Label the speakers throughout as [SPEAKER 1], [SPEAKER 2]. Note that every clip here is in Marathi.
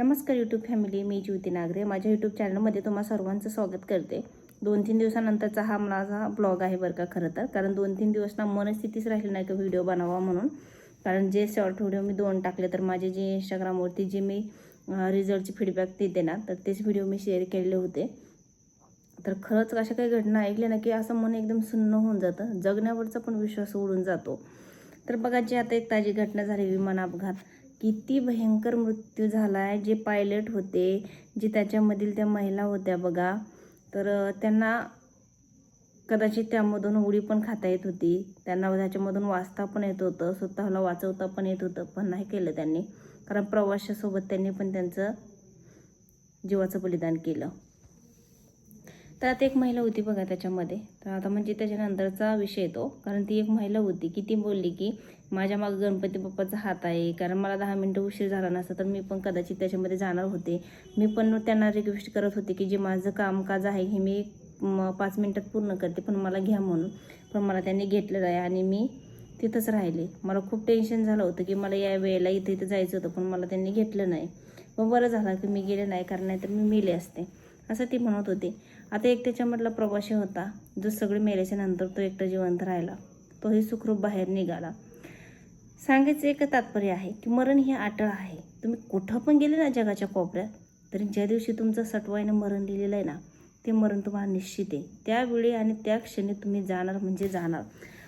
[SPEAKER 1] नमस्कार यूट्यूब फॅमिली मी ज्योती नागरे. माझ्या यूट्यूब चॅनलमध्ये तुम्हा सर्वांचं स्वागत करते. दोन तीन दिवसानंतरचा हा माझा ब्लॉग आहे बरं का खरं तर. कारण दोन तीन दिवस ना मनस्थितीच राहिली नाही का व्हिडिओ बनावा म्हणून. कारण जे शॉर्ट व्हिडिओ मी दोन टाकले तर माझे जे इंस्टाग्रामवरती जे मी रिझल्टची फीडबॅक देते ना तर तेच व्हिडिओ मी शेअर केलेले होते. तर खरंच अशा काही घटना ऐकल्या ना की असं मन एकदम सुन्न होऊन जातं जगण्यावरचा पण विश्वास उडून जातो. तर बघा जी आता एक ताजी घटना झाली विमान अपघात. किती भयंकर मृत्यू झाला आहे जे पायलट होते जे त्याच्यामधील त्या महिला होत्या बघा. तर त्यांना कदाचित त्यामधून उडी पण खाता येत होती. त्यांना त्याच्यामधून वाचता पण येत होतं स्वतःला वाचवता पण येत होतं पण नाही केलं त्यांनी. कारण प्रवाशासोबत त्यांनी पण त्यांचं जीवाचं बलिदान केलं. तर आता एक महिला होती बघा त्याच्यामध्ये. तर आता म्हणजे त्याच्यानंतरचा विषय तो कारण ती एक महिला होती की ती बोलली की माझ्या मागं गणपती बाप्पाचा हात आहे. कारण मला दहा मिनटं उशीर झाला नसता तर मी पण कदाचित त्याच्यामध्ये जाणार होते. मी पण त्यांना रिक्वेस्ट करत होते की जे माझं कामकाज आहे हे मी म, पाच मिनटात पूर्ण करते. पण मला घ्या म्हणून. पण मला त्यांनी घेतलेलं आहे आणि मी तिथंच राहिले. मला खूप टेन्शन झालं होतं की मला या वेळेला इथं इथं जायचं होतं पण मला त्यांनी घेतलं नाही. पण बरं झालं की मी गेले नाही कारण नाहीतर मी मेले असते. असं ती म्हणत होती. आता एक त्याच्यामधला प्रवासी होता जो सगळे मेल्याच्या नंतर तो एकटा जिवंत राहिला. तोही सुखरूप बाहेर निघाला. सांगायचं एक तात्पर्य आहे की मरण हे अटळ आहे. तुम्ही कुठं पण गेले ना जगाच्या कोपऱ्यात तरी ज्या दिवशी तुमचं सटवाईनं मरण लिहिलेलं आहे ना ते मरण तुम्हाला निश्चित आहे. त्यावेळी आणि त्या क्षणी तुम्ही जाणार म्हणजे जाणार.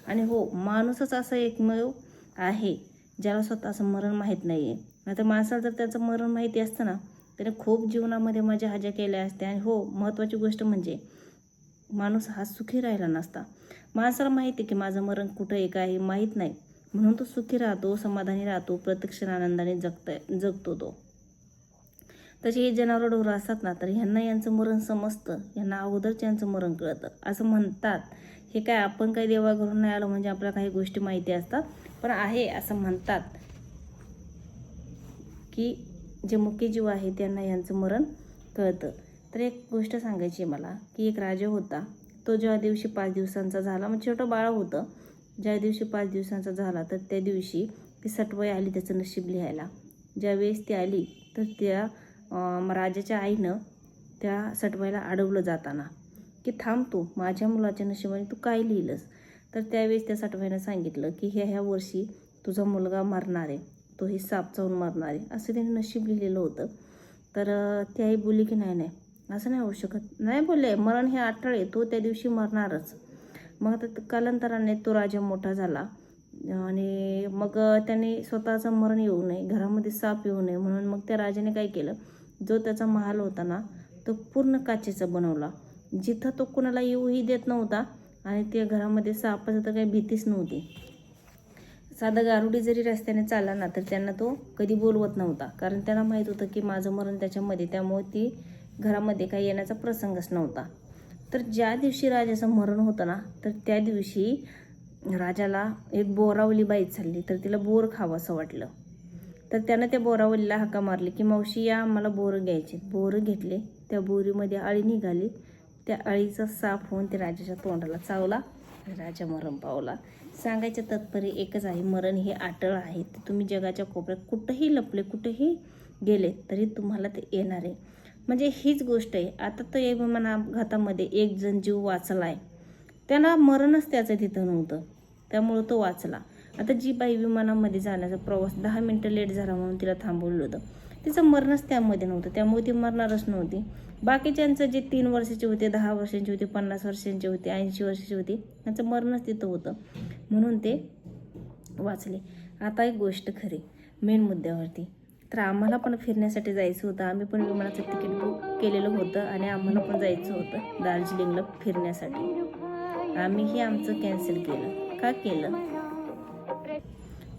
[SPEAKER 1] आणि हो माणूसच असं एकमेव आहे ज्याला स्वतःचं मरण माहीत नाही आहे नाहीतर माणसाला जर त्याचं मरण माहिती असतं ना त्याने खूप जीवनामध्ये मजा हजा केल्या असत्या. आणि हो महत्त्वाची गोष्ट म्हणजे माणूस हा सुखी राहिला नसता. माणसाला माहिती आहे की माझं मरण कुठं आहे काय आहे माहीत नाही. म्हणून तो सुखी राहतो समाधानी राहतो प्रत्यक्ष आनंदाने जगता जगतो तो. तसे हे जनावर डोरं असतात ना तर ह्यांना यांचं मरण समजतं. यांना अगोदरच यांचं मरण कळतं. असं म्हणतात. हे काय आपण काही देवाघरून नाही आलो म्हणजे आपल्याला काही गोष्टी माहिती असतात पण आहे असं म्हणतात की जे मुख्य जीव आहे त्यांना यांचं मरण कळतं. तर एक गोष्ट सांगायची मला की एक राजा होता तो ज्या दिवशी पाच दिवसांचा झाला म्हणजे छोटं बाळ होतं ज्या दिवशी पाच दिवसांचा झाला तर त्या दिवशी ती सटवाई आली त्याचं नशीब लिहायला. ज्यावेळेस ती आली तर त्या राजाच्या आईनं त्या सटवाईला अडवलं जाताना की थांब तू माझ्या मुलाच्या नशिबाने तू काय लिहिलंस? तर त्यावेळेस त्या सटवाईनं सांगितलं की ह्या ह्या वर्षी तुझा मुलगा मरणार आहे. तो ही साप चावून मारणार. आहे असं त्यांनी नशीब लिहिलेलं होतं. तर ती आई बोलली की नाही नाही. असं नाही होऊ शकत. नाही बोलले. मरण हे आठळे तो त्या दिवशी मरणारच. मग आता कालांतराने तो राजा मोठा झाला. आणि मग त्याने स्वतःचं मरण येऊ नये. घरामध्ये साप येऊ नये. म्हणून मग त्या राजाने काय केलं? जो त्याचा महाल होता ना तो पूर्ण काचेचा बनवला. जिथं तो कुणाला येऊही देत नव्हता आणि त्या घरामध्ये सापाचं तर काही भीतीच नव्हती. साधा गारुडी जरी रस्त्याने चालला ना तर त्यांना तो कधी बोलवत नव्हता. कारण त्यांना माहीत होतं की माझं मरण त्याच्यामध्ये त्यामुळे ती घरामध्ये काही येण्याचा प्रसंगच नव्हता. तर ज्या दिवशी राजाचं मरण होतं ना तर त्या दिवशी राजाला एक बोरावली बाई चालली तर तिला बोर खावं असं वाटलं. तर त्यानं त्या बोरावलीला हाका मारली की मावशी या आम्हाला बोरं घ्यायचे बोरं घेतले त्या बोरीमध्ये अळी निघाली त्या अळीचा साफ होऊन ते राजाच्या तोंडाला चावला. राजा मरण पावला. सांगायचं तात्पर्य एकच आहे मरण हे अटळ आहे. ते तुम्ही जगाच्या कोपऱ्यात कुठंही लपले कुठंही गेले तरी तुम्हाला ते येणार आहे. म्हणजे हीच गोष्ट आहे. आता तर या विमान अपघातामध्ये एक जण जीव वाचला आहे त्याला मरणच त्याचं तिथं नव्हतं. त्यामुळं तो वाचला. आता जी बाई विमानामध्ये जाण्याचा प्रवास दहा मिनटं लेट झाला म्हणून तिला थांबवलं होतं. तिचं मरणच त्यामध्ये नव्हतं. त्यामुळे ती मरणारच नव्हती. बाकीच्यांचं जे तीन वर्षाचे होते दहा वर्षांचे होते पन्नास वर्षांचे होते ऐंशी वर्षाचे होते त्यांचं मरणच तिथं होतं. म्हणून ते वाचले. आता एक गोष्ट खरी मेन मुद्द्यावरती. तर आम्हाला पण फिरण्यासाठी जायचं होतं. आम्ही पण विमानाचं तिकीट बुक केलेलं होतं आणि आम्हाला पण जायचं होतं दार्जिलिंगला फिरण्यासाठी. आम्हीही आमचं कॅन्सल केलं. का केलं?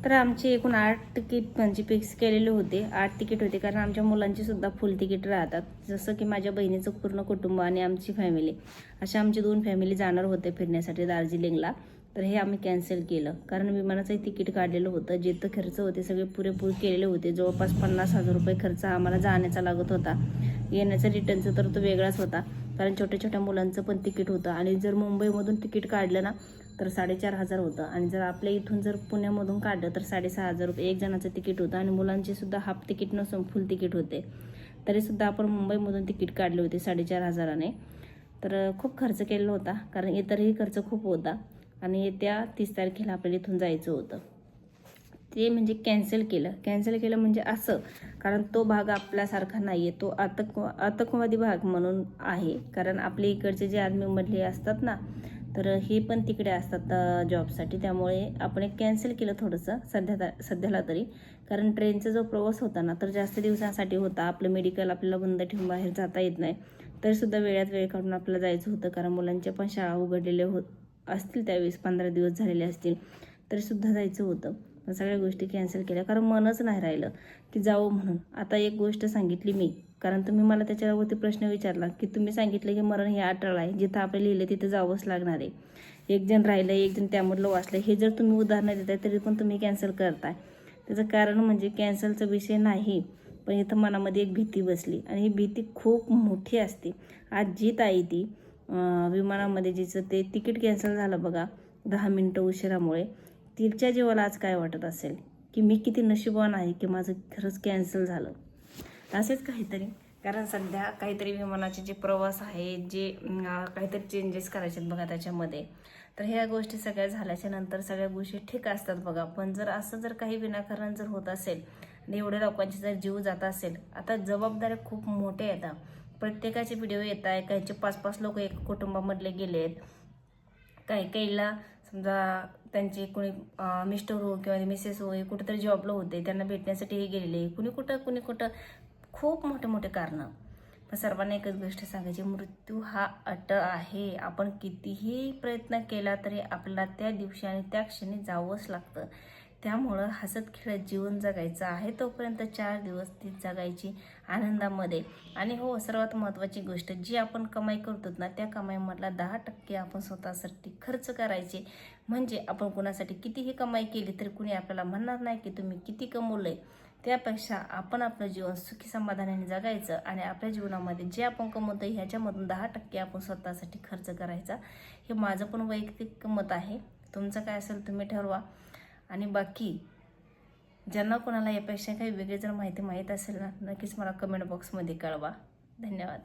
[SPEAKER 1] तर आमचे एकूण आठ तिकीट म्हणजे फिक्स केलेले होते. आठ तिकीट होते. कारण आमच्या मुलांची सुद्धा फुल तिकीट राहतात. जसं की माझ्या बहिणीचं पूर्ण कुटुंब आणि आमची फॅमिली अशा आमची दोन फॅमिली जाणार होते फिरण्यासाठी दार्जिलिंगला. तर हे आम्ही कॅन्सल केलं. कारण विमानाचंही तिकीट काढलेलं होतं. जिथं खर्च होते सगळे पुरेपूर केलेले होते. जवळपास पन्नास हजार रुपये खर्च आम्हाला जाण्याचा लागत होता. येण्याचा रिटर्नचा तर तो वेगळाच होता. कारण छोट्या छोट्या मुलांचं पण तिकीट होतं. आणि जर मुंबईमधून तिकीट काढलं ना तर साडेचार हजार होतं. आणि जर आपल्या इथून जर पुण्यामधून काढलं तर साडेसहा हजार रुपये. एक जणाचं तिकीट होतं आणि मुलांचे सुद्धा हाफ तिकीट नसून फुल तिकीट होते. तरीसुद्धा आपण मुंबईमधून तिकीट काढले होते साडेचार हजाराने. तर खूप खर्च केलेला होता कारण इतरही खर्च खूप होता. आणि येत्या तीस तारखेला आपल्याला इथून जायचं होतं. ते म्हणजे कॅन्सल केलं. कॅन्सल केलं म्हणजे असं कारण तो भाग आपल्यासारखा नाही आहे तो आतंक आतंकवादी भाग म्हणून आहे. कारण आपले इकडचे जे आर्मीमधले असतात ना तर हे पण तिकडे असतात जॉबसाठी. त्यामुळे आपण एक कॅन्सल केलं थोडंसं सध्या सध्याला तरी. कारण ट्रेनचा जो प्रवास होता ना तर जास्त दिवसांसाठी होता. आपलं मेडिकल आपल्याला बंद ठेवून बाहेर जाता येत नाही. तरीसुद्धा वेळात वेळ काढून आपल्याला जायचं होतं. कारण मुलांच्या पण शाळा उघडलेल्या होत असतील त्यावेळेस पंधरा दिवस झालेले असतील तरीसुद्धा जायचं होतं. सगळ्या गोष्टी कॅन्सल केल्या. कारण मनच नाही राहिलं की जावं म्हणून. आता एक गोष्ट सांगितली मी. कारण तुम्ही मला त्याच्यावरती प्रश्न विचारला की तुम्ही सांगितलं की मरण हे अटळ आहे. जिथं आपण लिहिलं तिथं जावंच लागणार आहे. एक जण राहिलं एक जण त्यामधलं वाचलं हे जर तुम्ही उदाहरणं देताय तरी पण तुम्ही कॅन्सल करताय. त्याचं कारण म्हणजे कॅन्सलचा विषय नाही पण इथं मनामध्ये एक भीती बसली. आणि ही भीती खूप मोठी असते. आज जी ताई ती विमानामध्ये जिचं ते तिकीट कॅन्सल झालं बघा दहा मिनटं उशिरामुळे. तिच्या जीवाला आज काय वाटत असेल? की मी किती नशिबवान आहे की माझं खरंच कॅन्सल झालं? असेच काहीतरी. कारण सध्या काहीतरी विमानाचे जे प्रवास आहे जे काहीतरी चेंजेस करायचे आहेत बघा त्याच्यामध्ये. तर ह्या गोष्टी सगळ्या झाल्याच्यानंतर सगळ्या गोष्टी ठीक असतात बघा. पण जर असं जर काही विनाकारण जर होत असेल आणि एवढ्या लोकांचे जर जीव जात असेल आता जबाबदाऱ्या खूप मोठ्या येतात प्रत्येकाचे व्हिडिओ येत आहे काहीचे पाच पाच लोक एक कुटुंबामधले गेले आहेत काही काहीला समजा त्यांचे कोणी मिस्टर हो किंवा मिसेस हो हे कुठेतरी जॉबला होते त्यांना भेटण्यासाठी हे गेलेले कुणी कुठं कुणी कुठं खूप मोठे मोठे कारणं. पण सर्वांना एकच गोष्ट सांगायची मृत्यू हा अटळ आहे. आपण कितीही प्रयत्न केला तरी आपल्याला त्या दिवशी आणि त्या क्षणी जावंच लागतं. त्यामुळं हसत खेळत जीवन जगायचं आहे तोपर्यंत चार दिवस ती जगायची आनंदामध्ये. आणि हो सर्वात महत्त्वाची गोष्ट जी आपण कमाई करतो ना त्या कमाईमधला दहा टक्के आपण स्वतःसाठी खर्च करायचे. म्हणजे आपण कुणासाठी कितीही कमाई केली तरी कुणी आपल्याला म्हणणार नाही की तुम्ही किती कमवलं आहे त्यापेक्षा आपण आपलं जीवन सुखी समाधानाने जगायचं आणि आपल्या जीवनामध्ये जे आपण कमवतो ह्याच्यामधून दहा टक्के आपण स्वतःसाठी खर्च करायचा हे माझं पण वैयक्तिक मत आहे. तुमचं काय असेल तुम्ही ठरवा. आणि बाकी ज्यांना कोणाला यापेक्षा काही वेगळी जर माहिती माहीत असेल ना नक्कीच मला कमेंट बॉक्समध्ये कळवा. धन्यवाद.